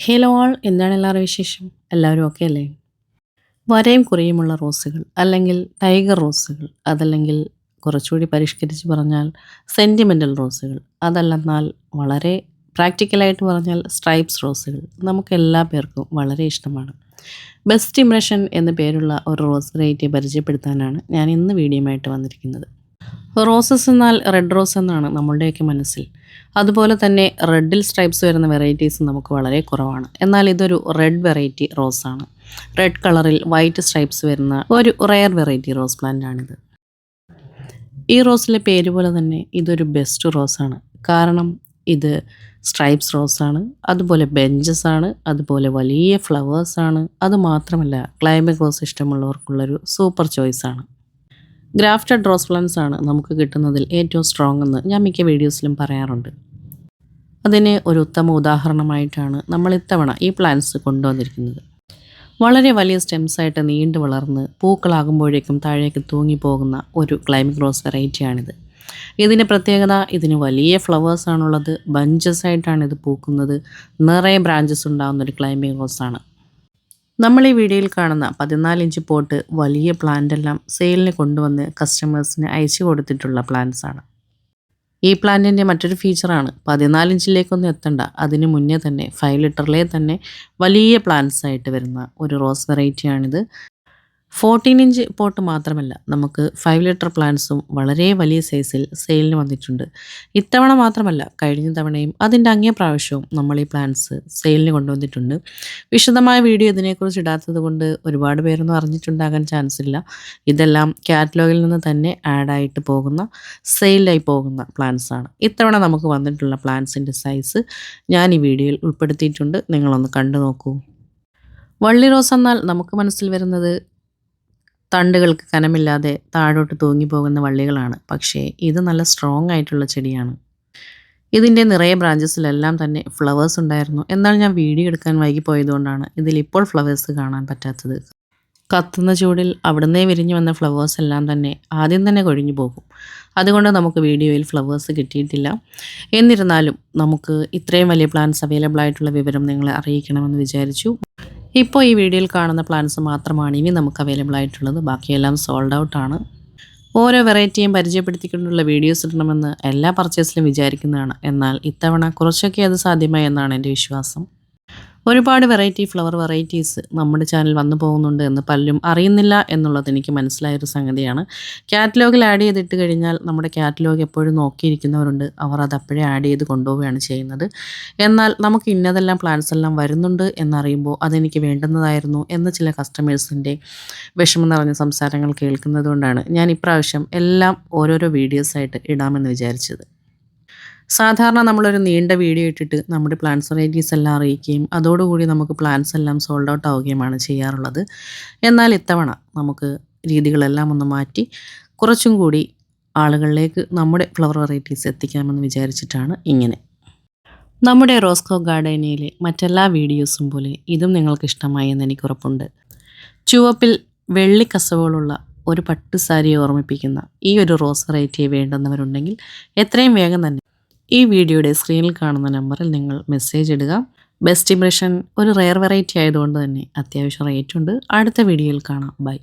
Hello ആൾ എന്താണ് എല്ലാവരുടെ വിശേഷം? എല്ലാവരും ഓക്കെ അല്ലേ? വരയും കുറയുമുള്ള റോസുകൾ അല്ലെങ്കിൽ ടൈഗർ റോസുകൾ അതല്ലെങ്കിൽ കുറച്ചുകൂടി പരിഷ്കരിച്ച് പറഞ്ഞാൽ സെന്റിമെന്റൽ റോസുകൾ അതല്ലെന്നാൽ വളരെ പ്രാക്ടിക്കലായിട്ട് പറഞ്ഞാൽ സ്ട്രൈപ്സ് റോസുകൾ നമുക്ക് എല്ലാ പേർക്കും വളരെ ഇഷ്ടമാണ്. ബെസ്റ്റ് ഇംപ്രഷൻ എന്ന പേരുള്ള ഒരു റോസ് വെറൈറ്റിയെ പരിചയപ്പെടുത്താനാണ് ഞാൻ ഇന്ന് വീഡിയോയുമായിട്ട് വന്നിരിക്കുന്നത്. റോസസ് എന്നാൽ റെഡ് റോസ് എന്നാണ് നമ്മളുടെയൊക്കെ മനസ്സിൽ. അതുപോലെ തന്നെ റെഡിൽ സ്ട്രൈപ്സ് വരുന്ന വെറൈറ്റീസ് നമുക്ക് വളരെ കുറവാണ്. എന്നാൽ ഇതൊരു റെഡ് വെറൈറ്റി ആണ്. റെഡ് കളറിൽ വൈറ്റ് സ്ട്രൈപ്സ് വരുന്ന ഒരു റെയർ വെറൈറ്റി റോസ് പ്ലാന്റ് ആണിത്. ഈ റോസിലെ പേര് പോലെ തന്നെ ഇതൊരു ബെസ്റ്റ് റോസ് ആണ്. കാരണം ഇത് സ്ട്രൈപ്സ് റോസ് ആണ് അതുപോലെ ബെഞ്ചസ് ആണ് അതുപോലെ വലിയ ഫ്ലവേഴ്സ് ഫ്ലവേഴ്സാണ് അതുമാത്രമല്ല ക്ലൈമറ്റ് റോസ് ഇഷ്ടമുള്ളവർക്കുള്ളൊരു സൂപ്പർ ചോയ്സാണ് ഗ്രാഫ്റ്റഡ് റോസ് പ്ലാന്റ്സ് ആണ് നമുക്ക് കിട്ടുന്നതിൽ ഏറ്റവും സ്ട്രോങ് എന്ന് ഞാൻ മിക്ക വീഡിയോസിലും പറയാറുണ്ട്. അതിന് ഒരു ഉത്തമ ഉദാഹരണമായിട്ടാണ് നമ്മൾ ഇത്തവണ ഈ പ്ലാന്റ്സ് കൊണ്ടുവന്നിരിക്കുന്നത്. വളരെ വലിയ സ്റ്റെംസായിട്ട് നീണ്ടു വളർന്ന് പൂക്കളാകുമ്പോഴേക്കും താഴേക്ക് തൂങ്ങിപ്പോകുന്ന ഒരു ക്ലൈമിക് റോസ് വെറൈറ്റിയാണിത് ഇതിന്റെ പ്രത്യേകത ഇതിന് വലിയ ഫ്ലവേഴ്സാണുള്ളത് ബഞ്ചസ് ആയിട്ടാണ് ഇത് പൂക്കുന്നത്. നിറയെ ബ്രാഞ്ചസ് ഉണ്ടാകുന്ന ഒരു ക്ലൈമിക് റോസ് ആണ്. നമ്മൾ ഈ വീഡിയോയിൽ കാണുന്ന പതിനാല് ഇഞ്ച് പോട്ട് വലിയ പ്ലാന്റ് എല്ലാം സെയിലിന് കൊണ്ടുവന്ന് കസ്റ്റമേഴ്സിന് അയച്ചു കൊടുത്തിട്ടുള്ള പ്ലാന്റ്സ് ആണ്. ഈ പ്ലാന്റിന്റെ മറ്റൊരു ഫീച്ചറാണ്. പതിനാല് ഇഞ്ചിലേക്കൊന്നും എത്തണ്ട. അതിന് മുന്നേ തന്നെ ഫൈവ് ലിറ്ററിലെ തന്നെ വലിയ പ്ലാന്റ്സ് ആയിട്ട് വരുന്ന ഒരു റോസ് വെറൈറ്റിയാണിത്. ഫോർട്ടീൻ ഇഞ്ച് പോട്ട് മാത്രമല്ല നമുക്ക് ഫൈവ് ലിറ്റർ പ്ലാന്റ്സും വളരെ വലിയ സൈസിൽ സെയിലിന് വന്നിട്ടുണ്ട്. ഇത്തവണ മാത്രമല്ല കഴിഞ്ഞ തവണയും അതിന്റെ അങ്ങേ പ്രാവശ്യവും നമ്മൾ ഈ പ്ലാന്റ്സ് സെയിലിന് കൊണ്ടുവന്നിട്ടുണ്ട്. വിശദമായ വീഡിയോ ഇതിനെക്കുറിച്ച് ഇടാത്തത് കൊണ്ട് ഒരുപാട് പേരൊന്നും അറിഞ്ഞിട്ടുണ്ടാകാൻ ചാൻസ് ഇല്ല. ഇതെല്ലാം കാറ്റലോഗിൽ നിന്ന് തന്നെ ആഡായിട്ട് പോകുന്ന സെയിലായി പോകുന്ന പ്ലാന്റ്സ് ആണ്. ഇത്തവണ നമുക്ക് വന്നിട്ടുള്ള പ്ലാന്റ്സിന്റെ സൈസ് ഞാൻ ഈ വീഡിയോയിൽ ഉൾപ്പെടുത്തിയിട്ടുണ്ട്. നിങ്ങളൊന്ന് കണ്ടു നോക്കൂ. വള്ളി റോസ് എന്നാൽ നമുക്ക് മനസ്സിൽ വരുന്നത് തണ്ടുകൾക്ക് കനമില്ലാതെ താഴോട്ട് തൂങ്ങിപ്പോകുന്ന വള്ളികളാണ്. പക്ഷേ ഇത് നല്ല സ്ട്രോങ് ആയിട്ടുള്ള ചെടിയാണ്. ഇതിന്റെ നിറയെ ബ്രാഞ്ചസിലെല്ലാം തന്നെ ഫ്ലവേഴ്സ് ഉണ്ടായിരുന്നു. എന്നാൽ ഞാൻ വീഡിയോ എടുക്കാൻ വൈകിപ്പോയതുകൊണ്ടാണ് ഇതിൽ ഇപ്പോൾ ഫ്ലവേഴ്സ് കാണാൻ പറ്റാത്തത്. കത്തുന്ന ചൂടിൽ അവിടുന്നേ വിരിഞ്ഞു വന്ന ഫ്ലവേഴ്സ് എല്ലാം തന്നെ ആദ്യം തന്നെ കൊഴിഞ്ഞു പോകും. അതുകൊണ്ട് നമുക്ക് വീഡിയോയിൽ ഫ്ലവേഴ്സ് കിട്ടിയിട്ടില്ല. എന്നിരുന്നാലും നമുക്ക് ഇത്രയും വലിയ പ്ലാന്റ്സ് അവൈലബിൾ ആയിട്ടുള്ള വിവരം നിങ്ങളെ അറിയിക്കണമെന്ന് വിചാരിച്ചു. ഇപ്പോൾ ഈ വീഡിയോയിൽ കാണുന്ന പ്ലാൻസ് മാത്രമാണ് ഇനി നമുക്ക് അവൈലബിൾ ആയിട്ടുള്ളത്. ബാക്കിയെല്ലാം സോൾഡ് ഔട്ടാണ് ഓരോ വെറൈറ്റിയും പരിചയപ്പെടുത്തിക്കൊണ്ടുള്ള വീഡിയോസ് ഇടണമെന്ന് എല്ലാ പർച്ചേസിലും വിചാരിക്കുന്നതാണ്. എന്നാൽ ഇത്തവണ കുറച്ചൊക്കെ അത് സാധ്യമായി എന്നാണ് എന്റെ വിശ്വാസം. ഒരുപാട് വെറൈറ്റി ഫ്ലവർ വെറൈറ്റീസ് നമ്മുടെ ചാനൽ വന്നു പോകുന്നുണ്ട് എന്ന് പലരും അറിയുന്നില്ല എന്നുള്ളത് എനിക്ക് മനസ്സിലായൊരു സംഗതിയാണ്. കാറ്റലോഗിൽ ആഡ് ചെയ്തിട്ട് കഴിഞ്ഞാൽ നമ്മുടെ കാറ്റലോഗ് എപ്പോഴും നോക്കിയിരിക്കുന്നവരുണ്ട്. അവർ അത് അപ്പോഴേ ആഡ് ചെയ്ത് കൊണ്ടുപോവുകയാണ് ചെയ്യുന്നത്. എന്നാൽ നമുക്ക് ഇന്നതെല്ലാം പ്ലാൻസ് എല്ലാം വരുന്നുണ്ട് എന്നറിയുമ്പോൾ അതെനിക്ക് വേണ്ടുന്നതായിരുന്നു എന്ന് ചില കസ്റ്റമേഴ്സിന്റെ വിഷമം നിറഞ്ഞ സംസാരങ്ങൾ കേൾക്കുന്നത് കൊണ്ടാണ് ഞാൻ ഇപ്രാവശ്യം എല്ലാം ഓരോരോ വീഡിയോസായിട്ട് ഇടാമെന്ന് വിചാരിച്ചത്. സാധാരണ നമ്മളൊരു നീണ്ട വീഡിയോ ഇട്ടിട്ട് നമ്മുടെ പ്ലാൻസ് വെറൈറ്റീസ് എല്ലാം അറിയിക്കുകയും അതോടുകൂടി നമുക്ക് പ്ലാൻസ് എല്ലാം സോൾഡ് ഔട്ട് ആവുകയുമാണ് ചെയ്യാറുള്ളത്. എന്നാൽ ഇത്തവണ നമുക്ക് രീതികളെല്ലാം ഒന്ന് മാറ്റി കുറച്ചും കൂടി ആളുകളിലേക്ക് നമ്മുടെ ഫ്ലവർ വെറൈറ്റീസ് എത്തിക്കാമെന്ന് വിചാരിച്ചിട്ടാണ് ഇങ്ങനെ. നമ്മുടെ റോസ്കോ ഗാർഡനിയിലെ മറ്റെല്ലാ വീഡിയോസും പോലെ ഇതും നിങ്ങൾക്ക് ഇഷ്ടമായി എന്ന് എനിക്ക് ഉറപ്പുണ്ട് ചുവപ്പിൽ വെള്ളി കസവുകളുള്ള ഒരു പട്ടു സാരിയെ ഓർമ്മിപ്പിക്കുന്ന ഈ ഒരു റോസ് വെറൈറ്റിയെ വേണ്ടുന്നവരുണ്ടെങ്കിൽ എത്രയും വേഗം തന്നെ ഈ വീഡിയോയുടെ സ്ക്രീനിൽ കാണുന്ന നമ്പറിൽ നിങ്ങൾ മെസ്സേജ് ഇടുക. ബെസ്റ്റ് ഇംപ്രഷൻ ഒരു റെയർ വെറൈറ്റി ആയതുകൊണ്ട് തന്നെ അത്യാവശ്യം റേറ്റ് ഉണ്ട്. അടുത്ത വീഡിയോയിൽ കാണാം. ബൈ